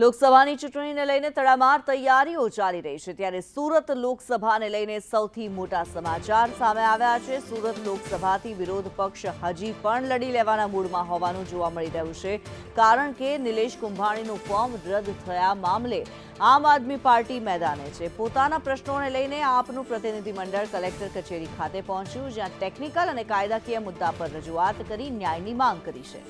લોકસભાની ચૂંટણીને લઈને તડામાર તૈયારીઓ ચાલી રહી છે. ત્યારે સુરત લોકસભાને લઈને સૌથી મોટા સમાચાર સામે આવ્યા છે. સુરત લોકસભાથી વિરોધ પક્ષ હજી પણ લડી લેવાના મૂડમાં હોવાનું જોવા મળી રહ્યું છે. કારણ કે નિલેશ કુંભાણીનું ફોર્મ રદ થયા મામલે આમ આદમી પાર્ટી મેદાને છે. પોતાના પ્રશ્નોને લઈને આપનું પ્રતિનિધિમંડળ કલેક્ટર કચેરી ખાતે પહોંચ્યું, જ્યાં ટેકનિકલ અને કાયદાકીય મુદ્દા પર રજૂઆત કરી ન્યાયની માંગ કરી છે.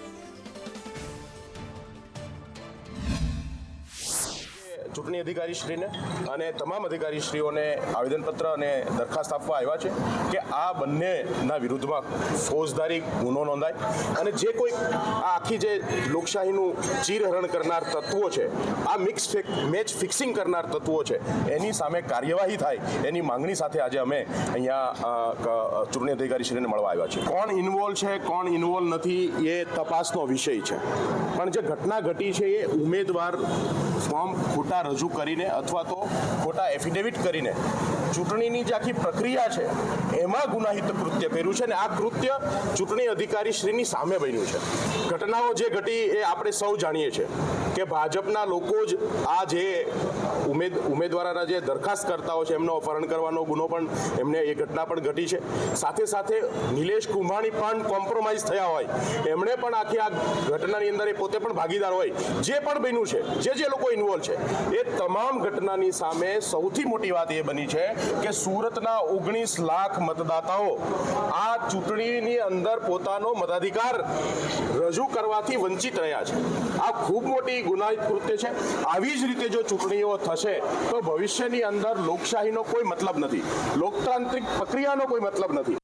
ચૂંટણી અધિકારીશ્રીને અને તમામ અધિકારીશ્રીઓને આવેદનપત્ર અને દરખાસ્ત આપવા આવ્યા છે કે આ બંનેના વિરુદ્ધમાં ફોજદારી ગુનો નોંધાય અને જે કોઈ આ આખી જે લોકશાહીનું ચીરહરણ કરનાર તત્વો છે, આ મિક્સ મેચ ફિક્સિંગ કરનાર તત્વો છે, એની સામે કાર્યવાહી થાય, એની માંગણી સાથે આજે અમે અહીંયા ચૂંટણી અધિકારીશ્રીને મળવા આવ્યા છીએ. કોણ ઇન્વોલ્વ છે, કોણ ઇન્વોલ્વ નથી, એ તપાસનો વિષય છે. પણ જે ઘટના ઘટી છે, એ ઉમેદવાર ફોર્મ ખોટા રજૂ કરીને અથવા તો ખોટા એફિડેવિટ કરીને ચૂંટણીની જે આખી પ્રક્રિયા છે, એમાં ગુનાહિત કૃત્ય કર્યું છે અને આ કૃત્ય ચૂંટણી અધિકારી શ્રીની સામે બન્યું છે. ઘટનાઓ જે ઘટી એ આપણે સૌ જાણીએ છીએ. કે ભાજપના લોકો જ આ જે ઉમેદ, ઉમેદવારના જે દરખાસ્તકર્તાઓ છે, એમનો અપહરણ કરવાનો ગુનો પણ એમને એ ઘટના પણ ઘટી છે. સાથે સાથે નિલેશ કુંભાણી પણ કોમ્પ્રોમાઇઝ થયા હોય. એમણે પણ આખી આ ઘટનાની અંદર એ પોતે પણ ભાગીદાર હોય. જે પણ બન્યું છે, જે જે લોકો ઇન્વોલ્વ છે, એ તમામ ઘટનાની સામે સૌથી મોટી વાત એ બની છે કે સુરતના ઓગણીસ લાખ મતદાતાઓ આ ચૂંટણીની અંદર પોતાનો મતાધિકાર રજૂ કરવાથી વંચિત રહ્યા છે. આ ખૂબ મોટી ગુનાહિત કૃત્ય છે. આવી જ રીતે જો ચૂંટણીઓ થશે, તો ભવિષ્યની અંદર લોકશાહીનો કોઈ મતલબ નથી. લોકતાંત્રિક પ્રક્રિયાનો કોઈ મતલબ નથી.